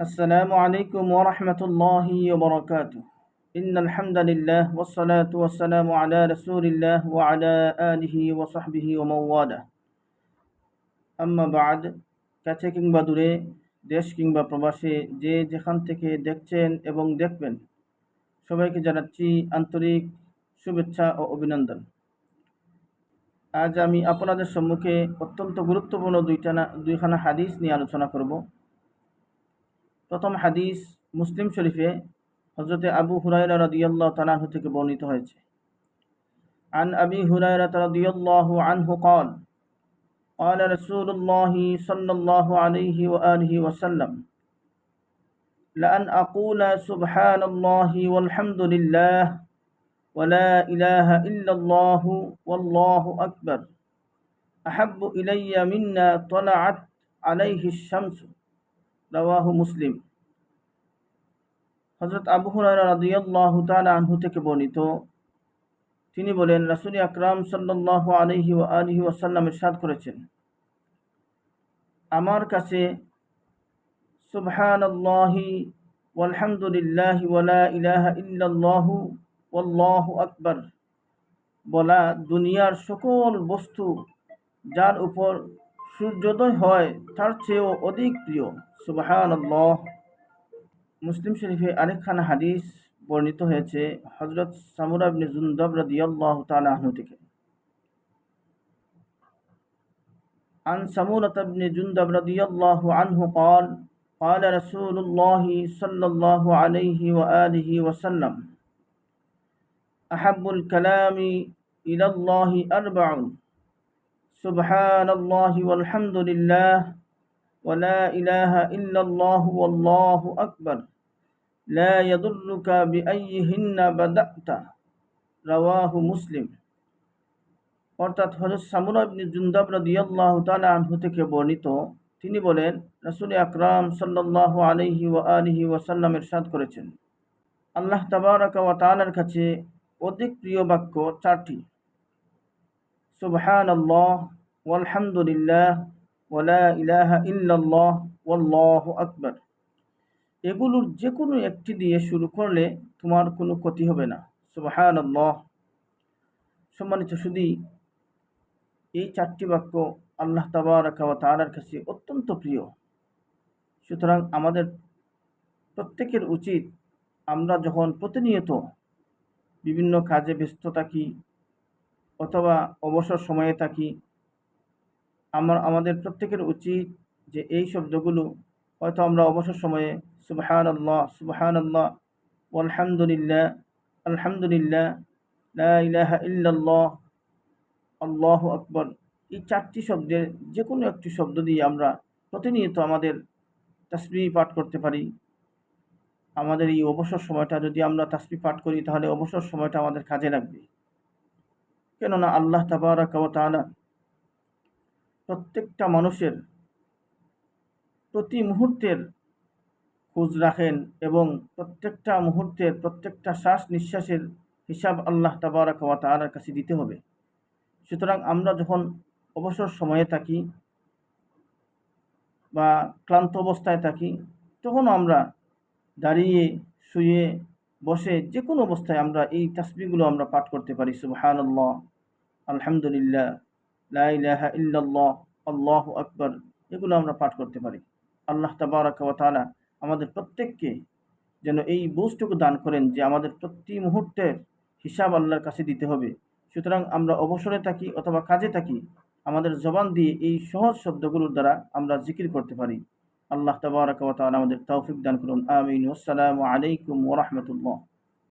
السلام عليكم ورحمة الله وبركاته إن الحمد لله والصلاة والسلام على رسول الله وعلى آله وصحبه ومن والاه أما بعد কাছে কিংবা দূরে দেশ কিংবা প্রবাসে যে যেখান থেকে দেখছেন এবং দেখবেন সবাইকে জানাচ্ছি আন্তরিক শুভেচ্ছা ও অভিনন্দন আজ আমি আপনাদের সম্মুখে অত্যন্ত গুরুত্বপূর্ণ দুইটা না দুইখানা হাদিস নিয়ে আলোচনা করব প্রথম হাদিস মুসলিম শরীফে হজরতে আবু হুরাইরা রাদিয়াল্লাহু তাআলা থেকে বর্ণিত হয়েছে عن أبي هريرة رضي الله عنه قال قال رسول الله صلى الله عليه وآله وسلم لأن أقول سبحان الله والحمد لله ولا إله إلا الله والله أكبر أحب إلي منا طلعت عليه الشمس রাওয়াহু মুসলিম। হজরত আবু হুরাহ আনহু থেকে বর্ণিত। তিনি বলেন, রাসুল আকরাম সাল্লাহ আলহি আলহি ওয়াসাল্লাম ইরশাদ করেছেন। আমার কাছে, সুবহানাল্লাহি আলহামদুলিল্লাহি ওয়ালা ইলাহা ইল্লাল্লাহু ওয়াল্লাহু আকবার বলা দুনিয়ার সকল বস্তু যার উপর সূর্যোদয় হয় তার চেয়েও অধিক প্রিয় সুবহানাল্লাহ মুসলিম শরীফে আরেকখানা হাদিস বর্ণিত হয়েছে হজরত সামুরা ইবনে জুনদব রাদিয়াল্লাহু তাআলা আনহু থেকে عن سمورة بن جندب رضي الله عنه قال قال رسول الله صلى الله عليه وآله وسلم أحب الكلام إلى الله أربع سبحان الله والحمد لله ولا إله إلا الله والله أكبر لا يضرك بأيهن بدأت رواه مسلم অর্থাৎ হজরত সামুরা ইবনে জুন্দাব রাদিয়াল্লাহু তাআলা আনহু থেকে বর্ণিত তিনি বলেন রাসূল আকরাম সাল্লাল্লাহু আলাইহি ওয়া আলিহি ওয়াসাল্লাম ইরশাদ করেছেন আল্লাহ তাবারাকা ওয়া তাআলার কাছে অধিক প্রিয় বাক্য চারটি সুবহানাল্লাহ ওয়ালহামদুলিল্লাহ ওয়ালা ইলাহা ইল্লাল্লাহ ওয়াল্লাহু আকবার। এগুলোর যে কোনো একটি দিয়ে শুরু করলে তোমার কোনো ক্ষতি হবে না। সুবহানাল্লাহ। সম্মানিত শুধু এই চারটি বাক্য আল্লাহ তাবারাকা ওয়া তাআলার কাছে অত্যন্ত প্রিয়। সুতরাং আমাদের প্রত্যেকের উচিত আমরা যখন প্রতিনিয়ত বিভিন্ন কাজে ব্যস্ত থাকি অথবা অবসর সময়ে থাকি আমার, আমাদের প্রত্যেকের উচিত যে এই শব্দগুলো হয়তো আমরা অবসর সময়ে সুবহান আল্লাহ সুবহান আল্লাহ আলহামদুলিল্লাহ আলহামদুলিল্লাহ ইলাহা ইল্লাল্লাহ, আল্লাহ আকবর, এই চারটি শব্দের যে কোনো একটি শব্দ দিয়ে আমরা প্রতিনিয়ত আমাদের তাসবি পাঠ করতে পারি। আমাদের এই অবসর সময়টা যদি আমরা তাসবি পাঠ করি তাহলে অবসর সময়টা আমাদের কাজে লাগবে। কেননা আল্লাহ তাবারাক তাআলা প্রত্যেকটা মানুষের প্রতি মুহূর্তের খোঁজ রাখেন এবং প্রত্যেকটা মুহূর্তের প্রত্যেকটা শ্বাস নিঃশ্বাসের হিসাব আল্লাহ তাবারাক ওয়া কাছে দিতে হবে। সুতরাং আমরা যখন অবসর সময়ে থাকি বা ক্লান্ত অবস্থায় থাকি, তখন আমরা দাঁড়িয়ে, শুয়ে, বসে যে কোনো অবস্থায় আমরা এই তাসবিগুলো আমরা পাঠ করতে পারি। সুবহানাল্লাহ, আলহামদুলিল্লাহ লা ইলাহা ইল্লাল্লাহ, আল্লাহ আকবর, এগুলো আমরা পাঠ করতে পারি। আল্লাহ তাবারাক ওয়া তাআলা আমাদের প্রত্যেককে যেন এই বুঝটুকু দান করেন যে আমাদের প্রতি মুহূর্তের হিসাব আল্লাহর কাছে দিতে হবে। সুতরাং আমরা অবসরে থাকি অথবা কাজে থাকি, আমাদের জবান দিয়ে এই সহজ শব্দগুলোর দ্বারা আমরা জিকির করতে পারি। আল্লাহ তাবারাক ওয়া আমাদের তৌফিক দান করুন। আমিন। আসসালামু আলাইকুম ওয়া রাহমাতুল্লাহ।